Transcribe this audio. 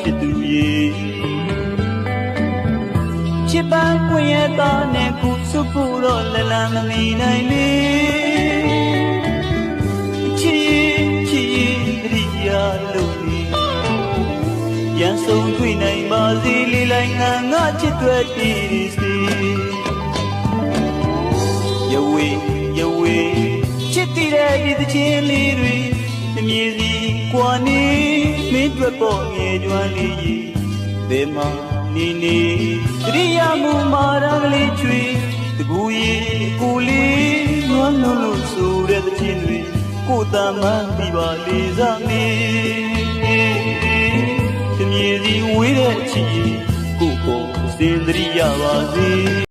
ချစ်သူရေချစ်ပန်းပွင့်ရသားနဲ့ခုစုဖို့တော့လလမမီနိုင်လေချစ်ချစ်တရိယာလို့လေရန်ဆုံးတွေ့နိုင်ပါစေလေလိုက်ငါငါချစ်တွေတည်စီယဝေယဝေချစ်တည်တဲ့ဒီသချင်းလေးတွေအ မြည်စီကွာနေမင်းတို့ပေါ်ငယ်ကြွမ်းလေးကြီးဘယ်မှာနေနေတရိယာမူမာရကလေးချွေတကူရီကိုလေးငွမ်းလုံးလို့ဆိုတဲ့သချင်းတွေကိုယ်တမ်းမှန်ပြီးပါလေးစားမေတမြေစီဝေးတဲ့ချီကိုကိုစင်တရိယာပါစေ